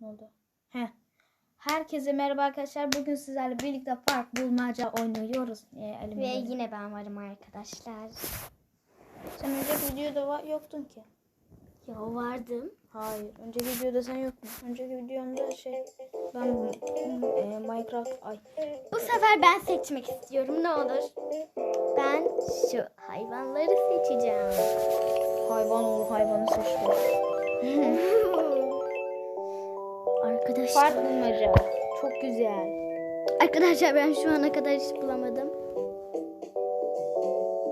Ne oldu? Heh. Herkese merhaba arkadaşlar. Bugün sizlerle birlikte fark bulmaca oynuyoruz. Ee, elimde. Ve yine ben varım arkadaşlar. Sen önceki videoda va- yoktun ki. Ya vardım. Hayır. Önceki videoda sen yoktun. Önceki videomda şey ben e, Minecraft ay Bu sefer ben seçmek istiyorum ne olur. Ben şu hayvanları seçeceğim. hayvan olur hayvanı seçti. arkadaşlar. Fark bulmaca. Çok güzel. Arkadaşlar ben şu ana kadar hiç bulamadım.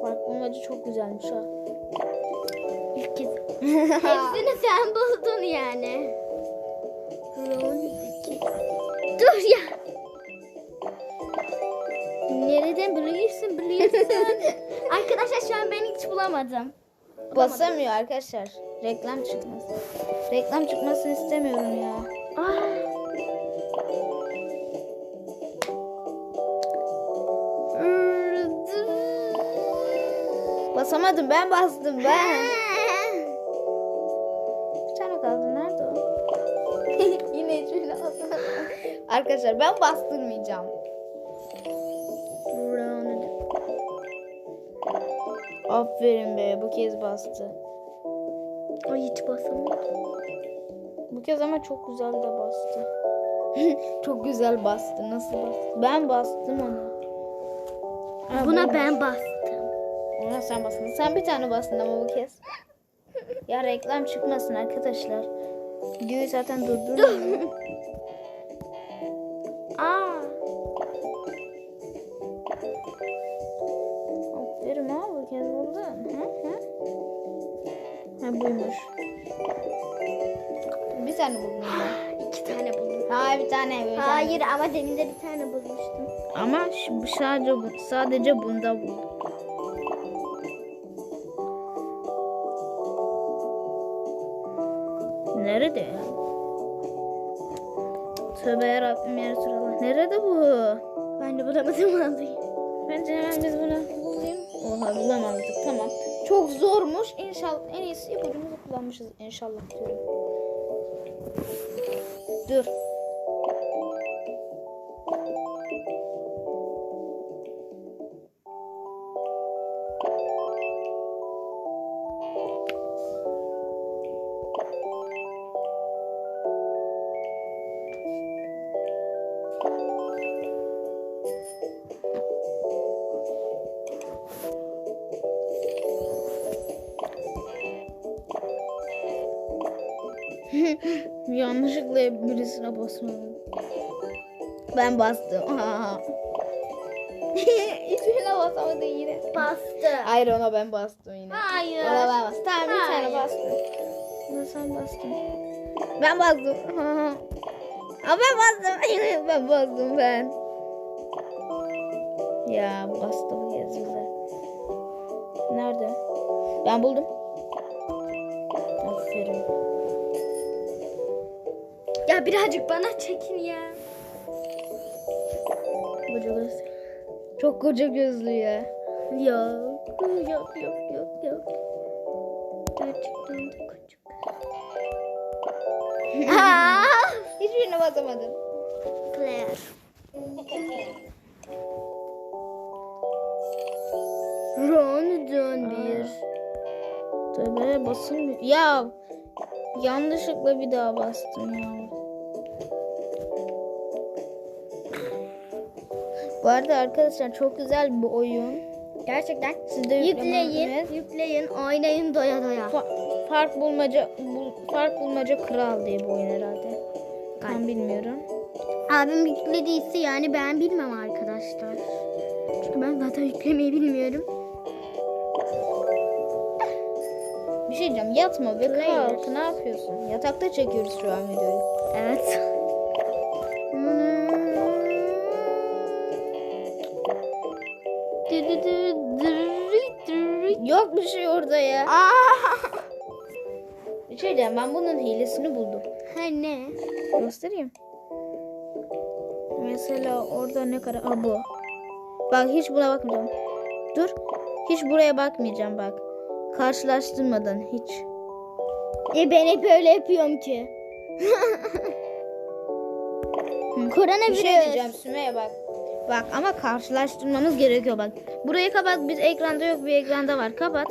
Fark bulmaca çok güzelmiş ha. İlk kez. Hepsini sen buldun yani. Dur ya. Nereden biliyorsun biliyorsun. Arkadaşlar şu an ben hiç bulamadım. Basamıyor arkadaşlar. Reklam çıkmasın. Reklam çıkmasını istemiyorum ya. Aa. Basamadım ben bastım ben. Bir tane kaldı nerede o? Yine hiçbirini basamadım. Arkadaşlar ben bastırmayacağım. Aferin be bu kez bastı. Ay hiç basamadım. Bu kez ama çok güzel de bastı. çok güzel bastı. Nasıl bastı? Ben bastım. Ha, Buna ben bastım. Ona sen bastın. Sen bir tane bastın ama bu kez. Ya reklam çıkmasın arkadaşlar. Videoyu zaten durdurmuyorum. Aa. Aferin ha bu kez buldun. Hı hı. Ha buymuş. Bir tane buldum ben. İki tane buldum. Ha bir tane. Bir tane. Hayır ama demin de bir tane bulmuştum. Ama sadece sadece bunda buldum. Nerede? Tövbe yarabbim ya Resulallah. Nerede bu? Ben de bulamadım vallahi. Bence hemen biz bunu bulayım. Oha bulamadık tamam. Çok zormuş. İnşallah en iyisi ipucumuzu kullanmışız inşallah diyorum. Dur. Yanlışlıkla birisine basmadım. Ben bastım. Hiçbirine basamadı yine. Bastı. Hayır ona ben bastım yine. Hayır. Ona ben bastım. Tamam bir tane bastım. Ona sen bastın. Ben bastım. Ama ben bastım. ben bastım ben. Ya bastım bize. Nerede? Ben buldum. Ya birazcık bana çekin ya. Koca gözlü. Çok koca gözlü ya. Yok. Yok yok yok yok. Gerçekten de küçük. Aa! Hiçbirine basamadım. Player. Ron dön bir. Tövbe basılmıyor. Ya yanlışlıkla bir daha bastım ya. Bu arada arkadaşlar çok güzel bir oyun. Gerçekten. Siz de Yükleyin, yükleyin. oynayın doya doya. Fa- fark bulmaca bu, fark bulmaca kral diye bu oyun herhalde. Ben bilmiyorum. Abim yüklediyse yani ben bilmem arkadaşlar. Çünkü ben zaten yüklemeyi bilmiyorum. Bir şey diyeceğim. Yatma ve kalk. Ne yapıyorsun? Yatakta çekiyoruz şu an videoyu. Evet. Bir diyeceğim. Ben bunun hilesini buldum. Ha ne? Göstereyim. Mesela orada ne kadar... Aa bu. Bak hiç buna bakmayacağım. Dur. Hiç buraya bakmayacağım bak. Karşılaştırmadan hiç. E ben hep öyle yapıyorum ki. Bir Koronavirüs. şey diyeceğim Sümeyye bak. Bak ama karşılaştırmamız gerekiyor bak. Burayı kapat. Biz ekranda yok bir ekranda var. Kapat.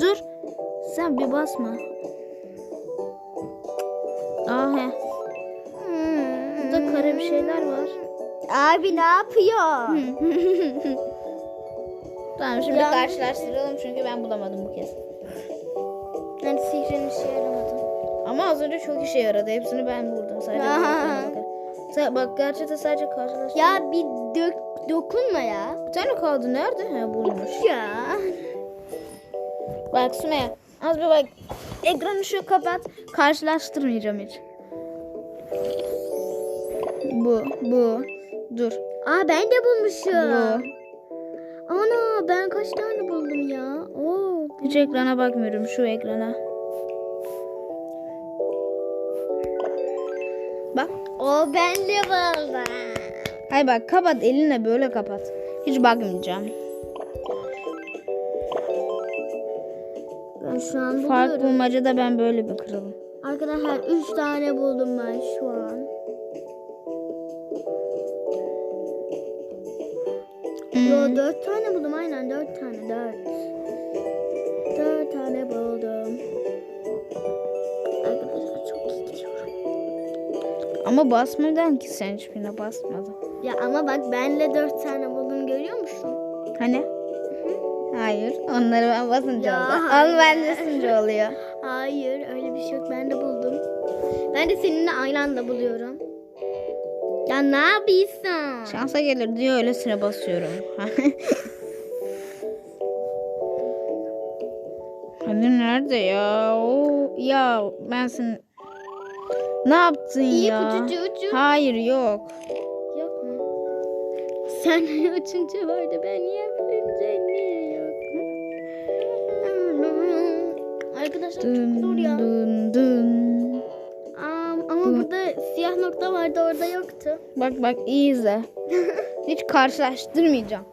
Dur. Sen bir basma. Ah he. Hmm. Burada kare bir şeyler var. Abi ne yapıyor? Tamam şimdi Ya. karşılaştıralım çünkü ben bulamadım bu kez. Yani sihrin işe yaramadı. Ama az önce çok işe yaradı. Hepsini ben buldum. Sadece Aha. Sa- Bak gerçekten sadece karşılaştırdım. Ya bir dök, dokunma ya. Bir tane kaldı. Nerede? He bulmuş. Ya. Bak Sümeyye az bir bak. Ekranı şu kapat. Karşılaştırmayacağım hiç. Bu, bu. Dur. Aa ben de bulmuşum. Bu. Ana ben kaç tane buldum ya? Oo. Hiç ekrana bakmıyorum şu ekrana. Bak. O ben de buldum. Hay bak kapat elinle böyle kapat. Hiç bakmayacağım. Ben şu an Fark buluyorum. bulmacada ben böyle bir kralım. Arkadaşlar 3 tane buldum ben şu an. Hmm. Yo 4 tane buldum aynen 4 tane 4. 4 tane buldum. Arkadaşlar çok iyi gidiyorum. Ama basmadan ki sen hiçbirine basmadın. Ya ama bak benle 4 tane buldum görüyor musun? Hani? Hayır. Onları ben basınca Ya, oluyor. hayır. Onu ben basınca oluyor. Hayır öyle bir şey yok ben de buldum. Ben de seninle aynı anda buluyorum. Ya ne yapıyorsun? Şansa gelir diyor öylesine basıyorum. Hadi nerede ya? Oo, ya ben seni... Ne yaptın İyi ya? uçucu ucu. Hayır yok. Yok mu? Sen uçunca vardı ben yapınca Arkadaşlar çok Dın zor ya. dın dın. Am, ama burada siyah nokta vardı orada yoktu. Bak bak iyi izle. Hiç karşılaştırmayacağım.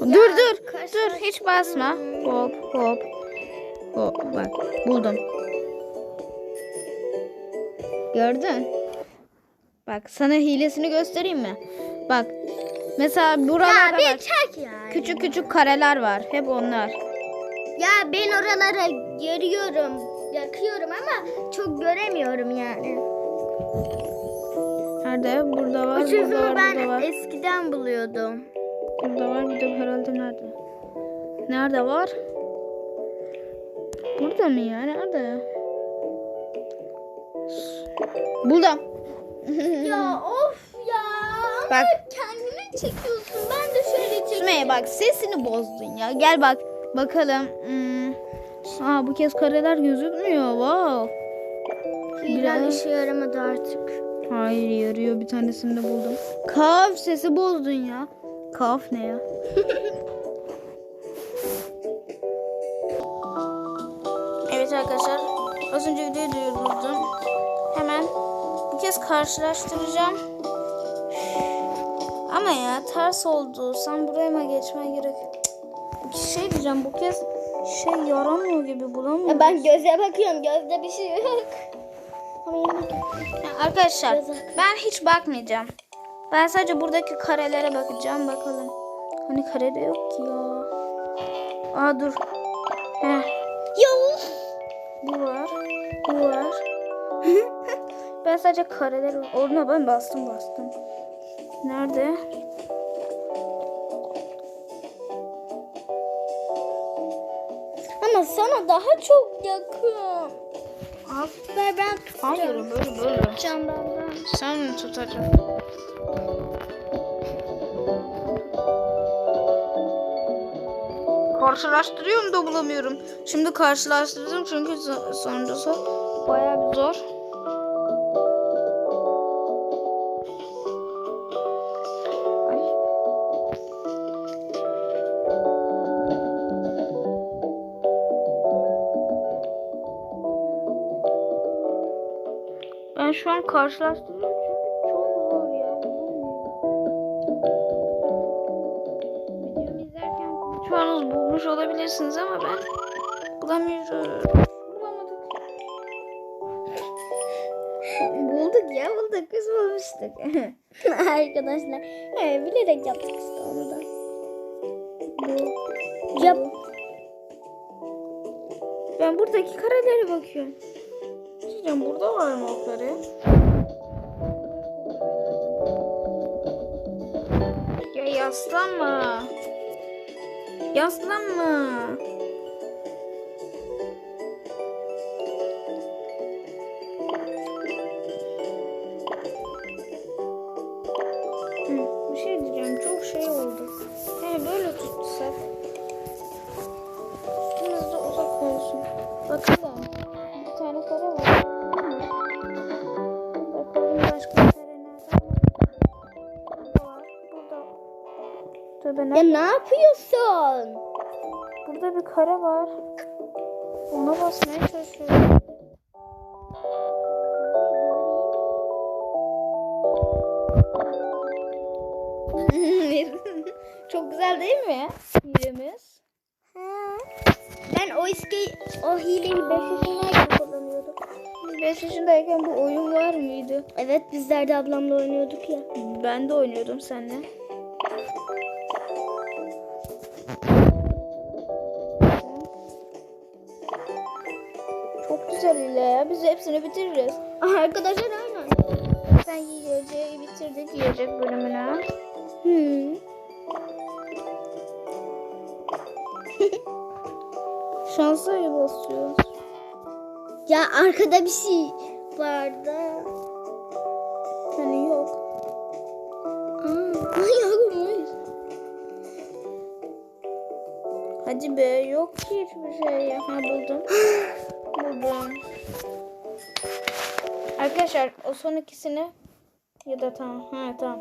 dur dur. Dur hiç basma. Hop hop. Hop bak buldum. Gördün? Bak sana hilesini göstereyim mi? Bak. Mesela buralarda Ya bak. çek ya. Küçük küçük kareler var. Hep onlar. Ya ben oralara görüyorum. Yakıyorum ama çok göremiyorum yani. Nerede? Burada var. O Burada var. ben Burada var. eskiden buluyordum. Burada var. Bir de herhalde nerede? Nerede var? Burada mı ya? Nerede? Buldum. ya of ya. Ama Bak. kendini çekiyorsun. Ben de şöyle çekeyim. Sümeyye bak sesini bozdun ya. Gel bak. Bakalım. Hmm. Aa bu kez kareler gözükmüyor. Wow. Biraz- işe yaramadı artık. Hayır yarıyor. Bir tanesini de buldum. Kaf sesi bozdun ya. Kaf ne ya? evet arkadaşlar. Az önce videoyu durdurdum. Hemen bu kez karşılaştıracağım. Ama ya ters oldu. Sen buraya mı geçmen gerek? Bir şey diyeceğim. Bu kez şey yaramıyor gibi bulamıyorum. Ya ben göze bakıyorum. Gözde bir şey yok. Ya Arkadaşlar ben hiç bakmayacağım. Ben sadece buradaki karelere bakacağım bakalım. Hani kare de yok ki ya. Aa dur. Heh, Yok. bu var. Bu var. ben sadece kareler var. Ona ben bastım bastım. Nerede? Sana daha çok yakın. Al. Ver ben tutacağım. Hayır böyle böyle. Tutacağım ben ben. Sen mi tutacaksın? Karşılaştırıyorum da bulamıyorum. Şimdi karşılaştırdım çünkü so- sonuncusu bayağı bir zor. Şu an karşılaştırıyorum çünkü çok zor ya. Videomu izlerken çoğunuz bulmuş olabilirsiniz ama ben bulamıyorum. Bulamadık. bulduk ya bulduk biz bulmuştuk. Arkadaşlar he, bilerek yaptık işte onu da. Yap. ben buradaki karelere bakıyorum. Diyeceğim burada var mı o kare? Ya yaslanma. Yaslanma. Ya ne? ne yapıyorsun? Burada bir kare var. Ona basmaya çalışıyorum. Çok güzel değil mi? Hilemiz. Ben o iski, o hileyi 5 yaşındayken kullanıyordum. 5 yaşındayken bu oyun var mıydı? Evet bizler de ablamla oynuyorduk ya. Ben de oynuyordum seninle. Hepsini bitiririz. Arkadaşlar aynen. Sen yiyeceği bitirdik yiyecek bölümünü. Hmm. Şansa basıyoruz. Ya arkada bir şey vardı. Hani yok. Aa, yokmuş. Hadi be yok ki hiçbir şey. Ha buldum. buldum. Arkadaşlar o son ikisini ya da tamam. Ha tamam.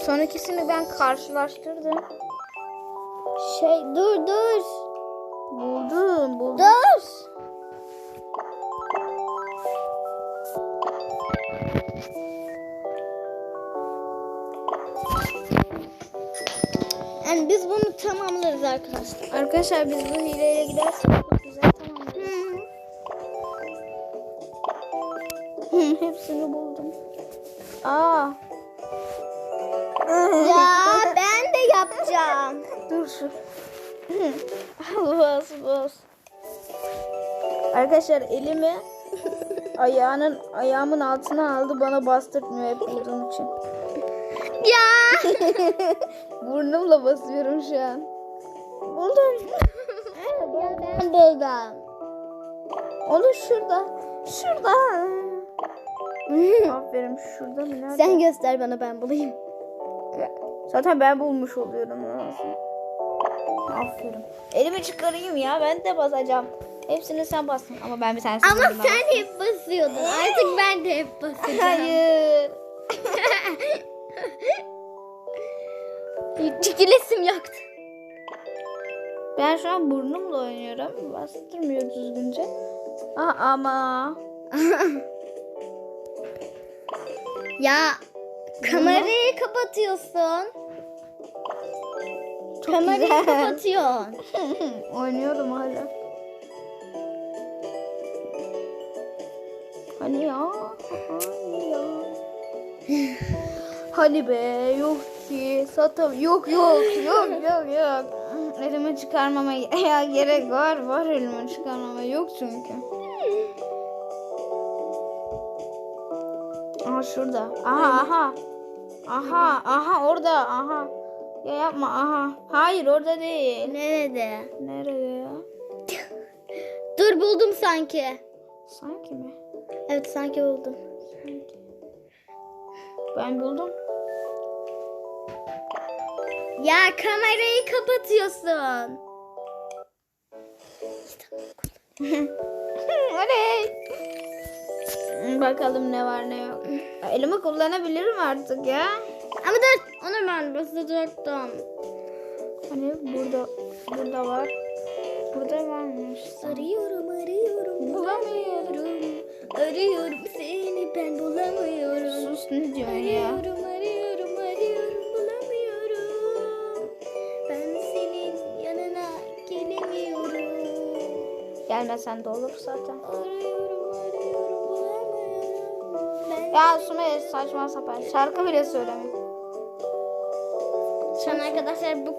Son ikisini ben karşılaştırdım. Şey dur dur. Buldum, buldum. Dur. Yani biz bunu tamamlarız arkadaşlar. Arkadaşlar biz bu hileyle gidersek Hepsini buldum. Aa. Ya ben de yapacağım. Dur şu. bas bas. Arkadaşlar elimi ayağının ayağımın altına aldı bana bastırtmıyor hep bulduğum için. Ya. Burnumla basıyorum şu an. Buldum. ya ben buldum. Onu şurada. Şurada. Aferin şurada mı? Nerede? Sen göster bana ben bulayım. Zaten ben bulmuş oluyorum. Aferin. Elimi çıkarayım ya ben de basacağım. Hepsini sen bastın ama ben bir tanesini Ama sen hep basıyordun. Artık ben de hep basacağım. Hayır. Çikilesim yoktu. Ben şu an burnumla oynuyorum. Bastırmıyor düzgünce. Ah ama. Ya kamerayı kapatıyorsun. Çok kamerayı güzel. kapatıyorsun. Oynuyorum hala. Hani ya? Hani ya? Hadi be yok ki satam yok yok yok yok yok elimi çıkarmama ya gerek var var elimi çıkarmama yok çünkü aha şurada. Aha aha. Aha aha orada aha. Ya yapma aha. Hayır orada değil. Nerede? nerede? Ya Dur buldum sanki. sanki mi? Evet sanki buldum. ben buldum. Ya kamerayı kapatıyorsun. Oley. Bakalım ne var ne yok. Elimi kullanabilirim artık ya. Ama dur onu ben basacaktım. Hani burada burada var. Burada varmış. Arıyorum arıyorum Bulamıyorum. Arıyorum seni ben bulamıyorum. Sus ne diyorsun ya? Arıyorum arıyorum arıyorum bulamıyorum. Ben senin yanına gelemiyorum. Gelmesen de olur zaten. Arıyorum Ya Sümeyye saçma sapan şarkı bile söylemiyor. Şu an arkadaşlar bu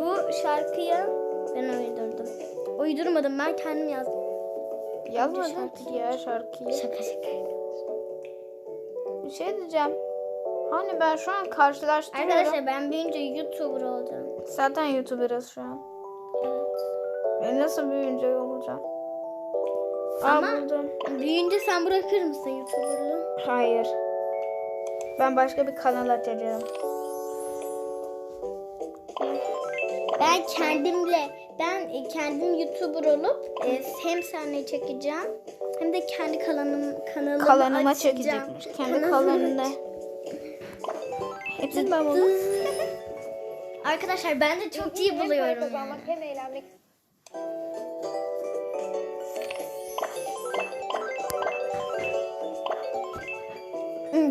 bu şarkıyı ben uydurdum. Uydurmadım ben kendim yazdım. Yazmadın ki ya şarkıyı. Şaka şaka. Bir şey diyeceğim. Hani ben şu an karşılaştırıyorum. Arkadaşlar ben büyüyünce YouTuber olacağım. Zaten YouTuber'ız şu an. Evet. Ben nasıl büyüyünce olacağım? Aa, Ama- buldum. Büyüyünce sen bırakır mısın YouTuber'lığı? Hayır. Ben başka bir kanal açacağım. Ben kendimle ben kendim YouTuber olup e, hem sahneyi çekeceğim hem de kendi kanalım kanalımı Kalanıma açacağım. çekecekmiş. Kendi Kanalımı kalanında. aç- buldum. Arkadaşlar ben de çok iyi buluyorum. yani. hem eğlenmek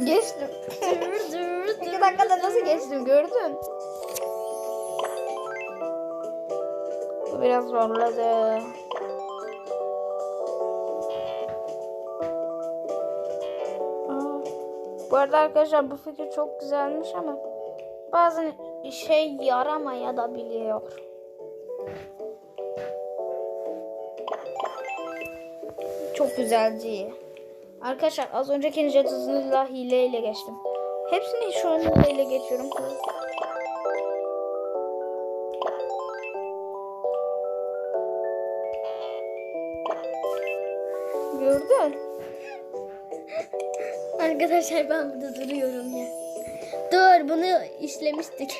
Geçtim. Dur, dur, İki dur, dakikada dur. nasıl geçtim gördün? Bu biraz zorladı. Bu arada arkadaşlar bu fikir çok güzelmiş ama bazen şey yaramaya da biliyor. Çok güzeldi. Arkadaşlar az önceki jet hızıyla hileyle geçtim. Hepsini şu an hileyle geçiyorum. Gördün? Arkadaşlar ben burada duruyorum ya. Dur bunu işlemiştik.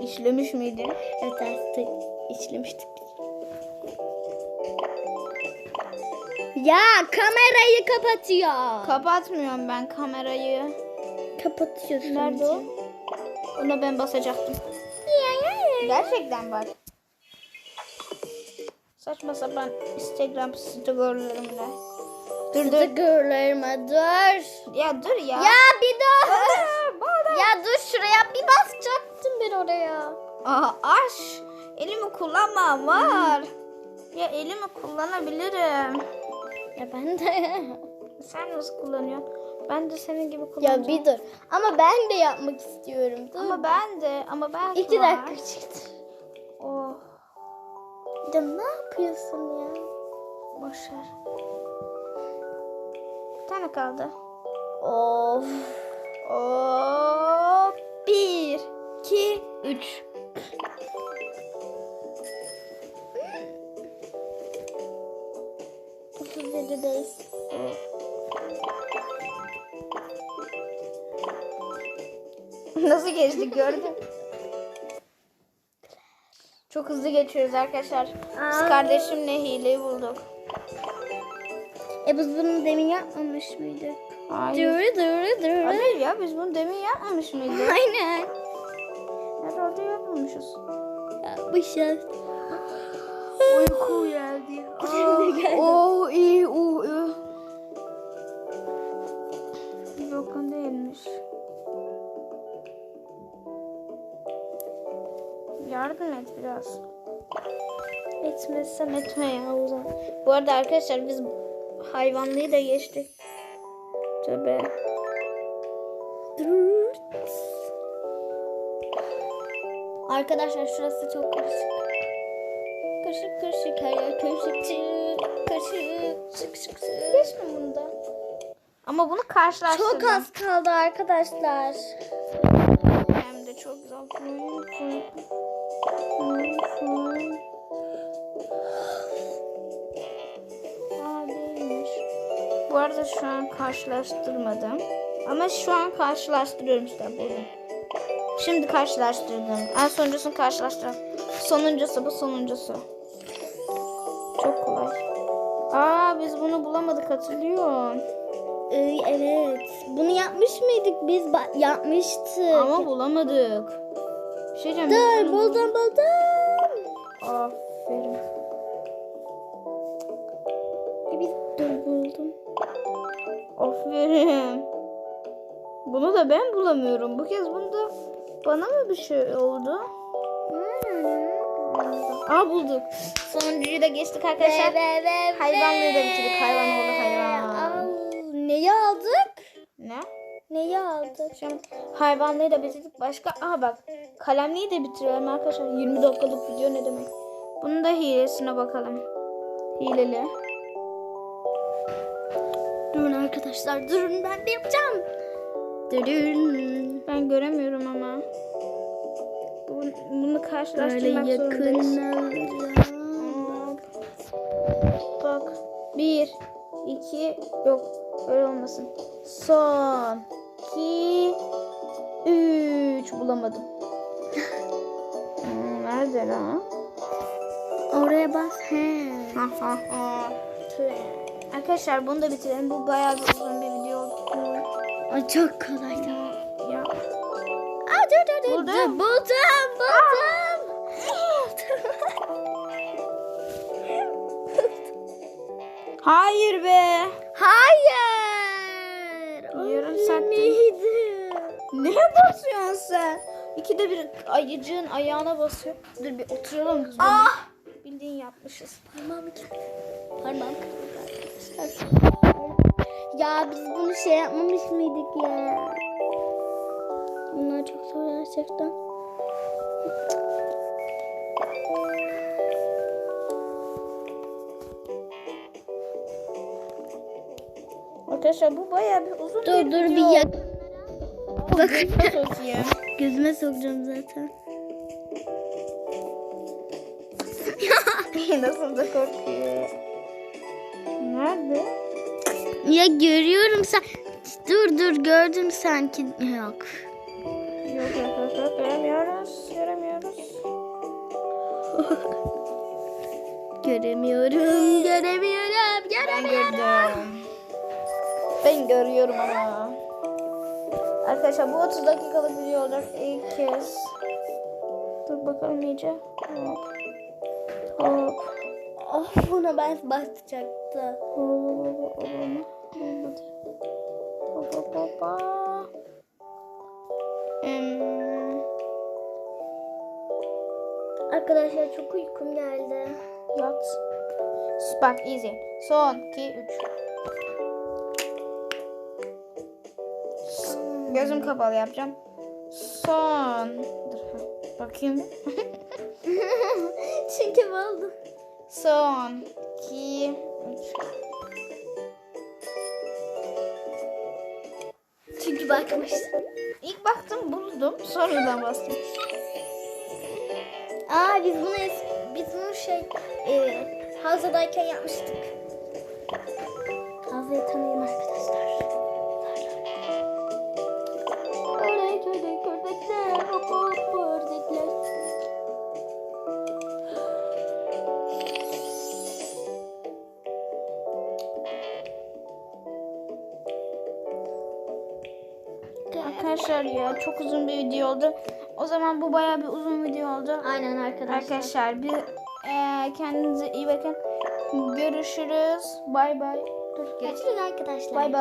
İşlemiş miydin? Evet derste işlemiştik. Ya kamerayı kapatıyor. Kapatmıyorum ben kamerayı. Kapatıyorsun. Nerede o? Ona ben basacaktım. Gerçekten bak. Saçma sapan Instagram storylerimle. Dur dur. Figürlerime dur. Ya dur ya. Ya bir dur. Ya dur şuraya bir basacaktım ben oraya. Aa, aş. Elimi kullanma var. Ya elimi kullanabilirim. Ya ben de. Sen nasıl kullanıyorsun? Ben de senin gibi kullanacağım. ya bir dur. Ama ben de yapmak istiyorum. Dur. Ama ben de ama ben İki dakika çıktı. Oh, Ya ne yapıyorsun ya? boşver. Bir tane kaldı. Of. Oh, bir, iki, üç. Yedideyiz. Nasıl geçtik gördün? Çok hızlı geçiyoruz arkadaşlar. Biz Aa. kardeşimle hileyi bulduk. E biz bunu demin yapmamış mıydık? Hayır. Dur dur dur. Hayır ya biz bunu demin yapmamış mıydık? Aynen. Herhalde yapmamışız. Yapmışız. Uyku geldi. Oo iyi Yardım et biraz. Etmezsen etme ya o zaman. Bu arada arkadaşlar biz hayvanlıyı da geçtik. Dur. Arkadaşlar şurası çok karışık. Karışık karışık her yer karışık karışık çık çık çık. Geçme bunda. Ama bunu karşılaştırdım. Çok az kaldı arkadaşlar. Hem de çok güzel. Bu arada şu an karşılaştırmadım. Ama şu an karşılaştırıyorum işte buldum. Şimdi karşılaştırdım. En sonuncusunu karşılaştırdım. Sonuncusu bu sonuncusu. Çok kolay. Aa biz bunu bulamadık hatırlıyorsun. Ee, evet. Bunu yapmış mıydık biz? Ba- yapmıştık. Ama bulamadık. Bir şey Dur buldum buldum. Aferin. E, biz dur buldum. Aferin. Bunu da ben bulamıyorum. Bu kez bunda bana mı bir şey oldu? Aa bulduk. Sonuncuyu da geçtik arkadaşlar. Hayvanlığı da bitirdik. Hayvan oldu hayvan. Neyi aldık? Ne? Neyi aldı? Şimdi hayvanları da bitirdik. Başka aha bak kalemliği de bitirelim arkadaşlar. 20 dakikalık video ne demek? Bunun da hilesine bakalım. Hileli. Durun arkadaşlar durun ben de yapacağım. Durun. Ben göremiyorum ama. Bu- Bunu Böyle karşılaştırmak zorundayız. Bak. Bir, iki, yok. Öyle olmasın. Son. İki, üç. Bulamadım. Hmm, Nerede lan? Oraya bas. He. Arkadaşlar bunu da bitirelim. Bu bayağı bir uzun bir video oldu. Ay çok kolaydı. Ya. Aa, dur dur dur. Buldum. Buldum. Buldum. Hayır be. Hayır. Neye basıyorsun sen? İkide bir ayıcığın ayağına basıyor. Dur bir oturalım kız. Ah! Bildiğin yapmışız. Parmağım kırıldı. Parmağım arkadaşlar. Ya biz bunu şey yapmamış mıydık ya? Bunlar çok zor gerçekten. Arkadaşlar bu bayağı bir uzun Dur bir dur video. bir yak. Bak. Sokayım. Gözüme sokacağım zaten. Nasıl da korkuyor. Nerede? Ya görüyorum sen. Dur dur gördüm sanki. Yok. Yok yok yok yok göremiyoruz. Göremiyoruz. Göremiyorum, göremiyorum, Ben göremiyorum. gördüm. Ben görüyorum ama. Arkadaşlar bu 30 dakikalık video olacak ilk kez. Dur bakalım iyice. Hop. Hop. Oh buna ben basacaktım. Hop hop hop hop hop Arkadaşlar çok uykum geldi. yat. Bak easy. Son 2 3. Gözüm kapalı yapacağım. Son. Dur. Bakayım. Çünkü oldu. Son 2 3. Çünkü bakmıştım. İlk baktım buldum. Sonradan bastım. Aa biz bunu es- biz bunu şey e, Hazadayken yapmıştık. Hazayı tanıyın arkadaşlar. Hop ördekler. Arkadaşlar ya çok uzun bir video oldu. O zaman bu bayağı bir uzun video oldu. Aynen arkadaşlar. Arkadaşlar bir eee, kendinize iyi bakın. Görüşürüz. Bay bay. Dur. Görüşürüz arkadaşlar. Bay bay.